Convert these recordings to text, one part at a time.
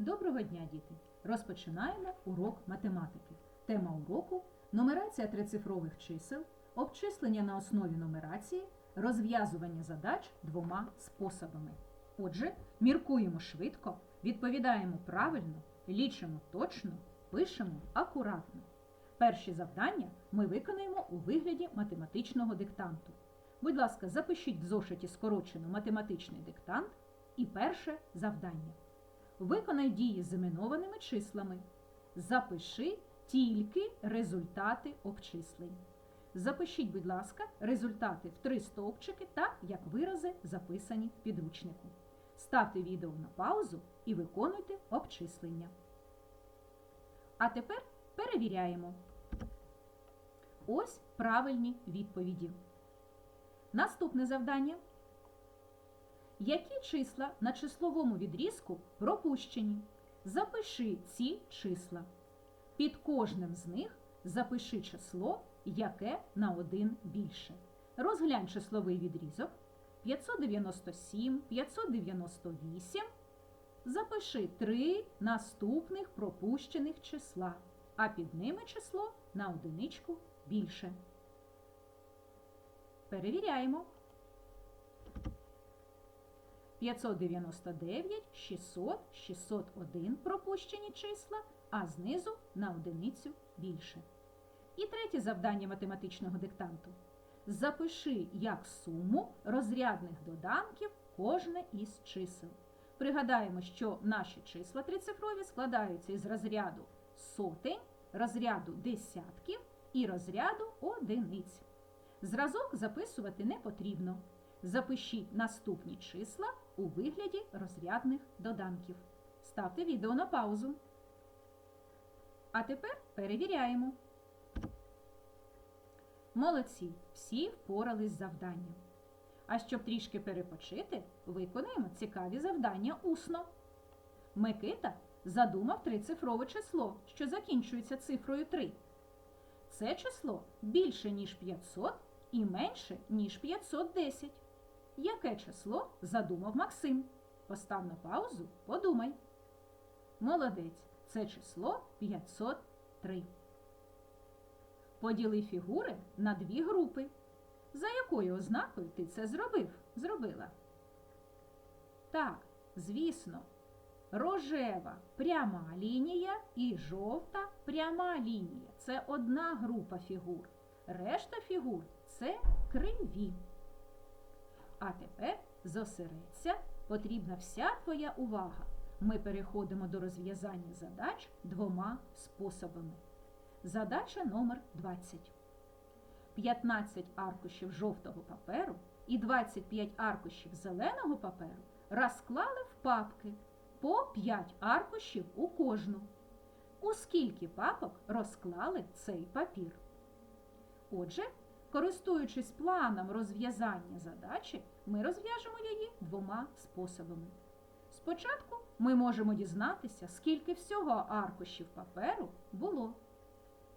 Доброго дня, діти! Розпочинаємо урок математики. Тема уроку нумерація трицифрових чисел, обчислення на основі нумерації, розв'язування задач двома способами. Отже, міркуємо швидко, відповідаємо правильно, лічимо точно, пишемо акуратно. Перші завдання ми виконаємо у вигляді математичного диктанту. Будь ласка, запишіть в зошиті скорочено математичний диктант і перше завдання. Виконай дії з іменованими числами. Запиши тільки результати обчислень. Запишіть, будь ласка, результати в три стовпчики, так як вирази записані в підручнику. Ставте відео на паузу і виконуйте обчислення. А тепер перевіряємо. Ось правильні відповіді. Наступне завдання. Які числа на числовому відрізку пропущені? Запиши ці числа. Під кожним з них запиши число, яке на один більше. Розглянь числовий відрізок 597, 598. Запиши три наступних пропущених числа, а під ними число на одиничку більше. Перевіряємо. 599, 600, 601 пропущені числа, а знизу на одиницю більше. І третє завдання математичного диктанту. Запиши як суму розрядних доданків кожне із чисел. Пригадаємо, що наші числа трицифрові складаються із розряду сотень, розряду десятків і розряду одиниць. Зразок записувати не потрібно. Запишіть наступні числа у вигляді розрядних доданків. Ставте відео на паузу. А тепер перевіряємо. Молодці, всі впорались з завданням. А щоб трішки перепочити, виконаємо цікаві завдання усно. Микита задумав трицифрове число, що закінчується цифрою 3. Це число більше, ніж 500 і менше, ніж 510. Яке число задумав Максим? Постав на паузу, подумай. Молодець, це число 503. Поділи фігури на дві групи. За якою ознакою ти це зробив? Зробила? Так, звісно, рожева пряма лінія і жовта пряма лінія. Це одна група фігур. Решта фігур це криві. А тепер зосередься, потрібна вся твоя увага. Ми переходимо до розв'язання задач двома способами. Задача номер 20. 15 аркушів жовтого паперу і 25 аркушів зеленого паперу розклали в папки по 5 аркушів у кожну. У скільки папок розклали цей папір? Отже, користуючись планом розв'язання задачі, ми розв'яжемо її двома способами. Спочатку ми можемо дізнатися, скільки всього аркушів паперу було.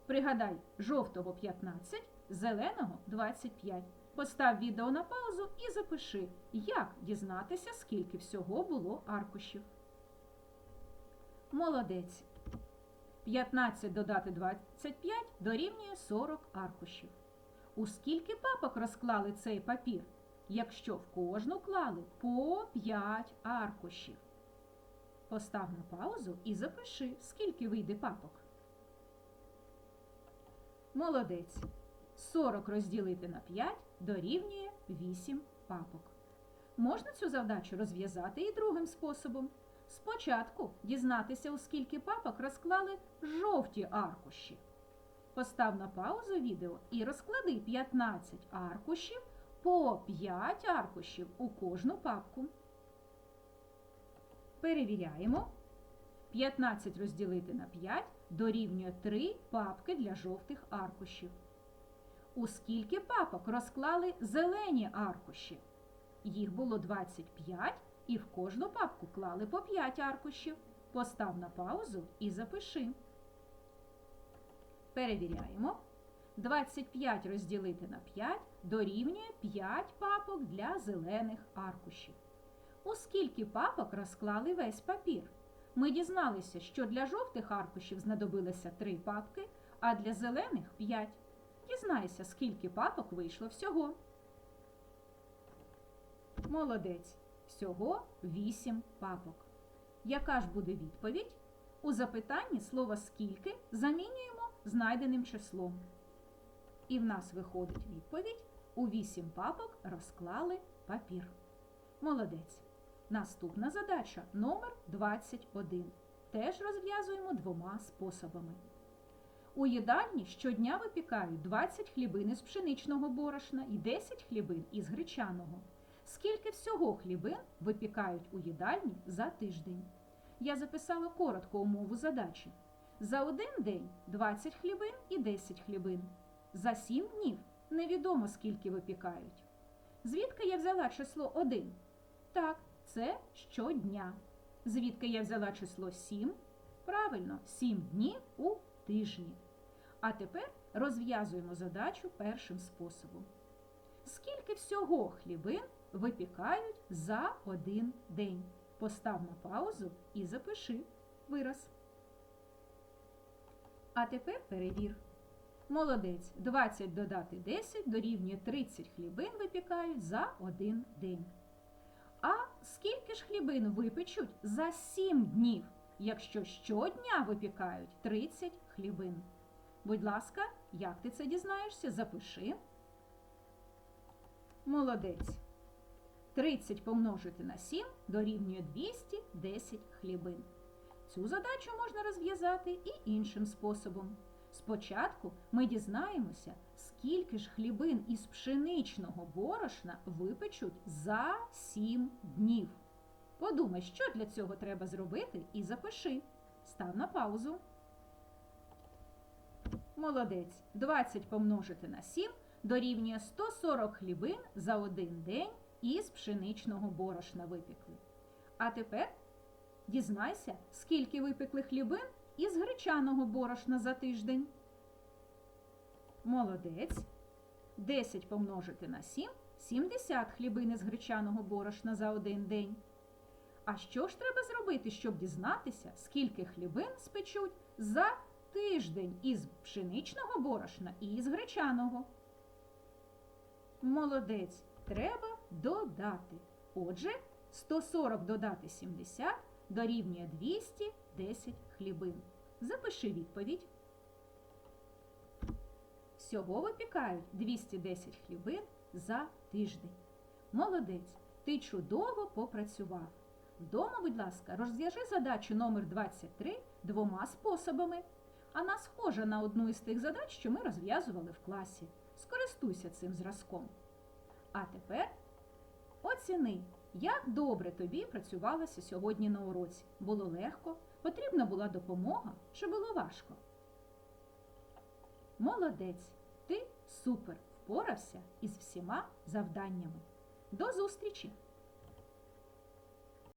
Пригадай, жовтого 15, зеленого 25. Постав відео на паузу і запиши, як дізнатися, скільки всього було аркушів. Молодець. 15 додати 25 дорівнює 40 аркушів. У скільки папок розклали цей папір, якщо в кожну клали по 5 аркушів? Постав на паузу і запиши, скільки вийде папок. Молодець. 40 розділити на 5 дорівнює 8 папок. Можна цю завдачу розв'язати і другим способом. Спочатку дізнатися, у скільки папок розклали жовті аркуші. Постав на паузу відео і розклади 15 аркушів по 5 аркушів у кожну папку. Перевіряємо. 15 розділити на 5 дорівнює 3 папки для жовтих аркушів. У скільки папок розклали зелені аркуші? Їх було 25 і в кожну папку клали по 5 аркушів. Постав на паузу і запиши. Перевіряємо. 25 розділити на 5 дорівнює 5 папок для зелених аркушів. У скільки папок розклали весь папір? ми дізналися, що для жовтих аркушів знадобилося три папки, а для зелених п'ять. Дізнайся, скільки папок вийшло всього. Молодець. Всього вісім папок. Яка ж буде відповідь? У запитанні слово скільки замінюємо знайденим числом. І в нас виходить відповідь: у вісім папок розклали папір. Молодець. Наступна задача номер 21. Теж розв'язуємо двома способами. У їдальні щодня випікають 20 хлібин із пшеничного борошна і 10 хлібин із гречаного. Скільки всього хлібин випікають у їдальні за тиждень? Я записала коротко умову задачі. За один день 20 хлібин і 10 хлібин. За 7 днів невідомо скільки випікають. Звідки я взяла число 1? Так, це щодня. Звідки я взяла число 7? Правильно, 7 днів у тижні. А тепер розв'язуємо задачу першим способом. Скільки всього хлібин випікають за один день? Постав на паузу і запиши вираз. А тепер перевір. Молодець. 20 додати 10 дорівнює 30 хлібин випікають за один день. А скільки ж хлібин випечуть за 7 днів, якщо щодня випікають 30 хлібин? Будь ласка, як ти це дізнаєшся? Запиши. Молодець. 30 помножити на 7 дорівнює 210 хлібин. Цю задачу можна розв'язати і іншим способом. Спочатку ми дізнаємося, скільки ж хлібин із пшеничного борошна випечуть за 7 днів. Подумай, що для цього треба зробити, і запиши. Став на паузу. Молодець. 20 помножити на 7 дорівнює 140 хлібин за один день із пшеничного борошна випекли. А тепер дізнайся, скільки випекли хлібин із гречаного борошна за тиждень. Молодець. 10 помножити на 7 70 хлібин із гречаного борошна за один день. А що ж треба зробити, щоб дізнатися, скільки хлібин спечуть за тиждень із пшеничного борошна і із гречаного? Молодець. Треба додати. Отже, 140 додати 70 дорівнює 210 хлібин. Запиши відповідь. Всього випікають 210 хлібин за тиждень. Молодець, ти чудово попрацював. Вдома, будь ласка, розв'яжи задачу номер 23 двома способами. Вона схожа на одну із тих задач, що ми розв'язували в класі. Скористуйся цим зразком. А тепер оціни, як добре тобі працювалося сьогодні на уроці. Було легко, потрібна була допомога чи було важко? Молодець, ти супер впорався із всіма завданнями. До зустрічі!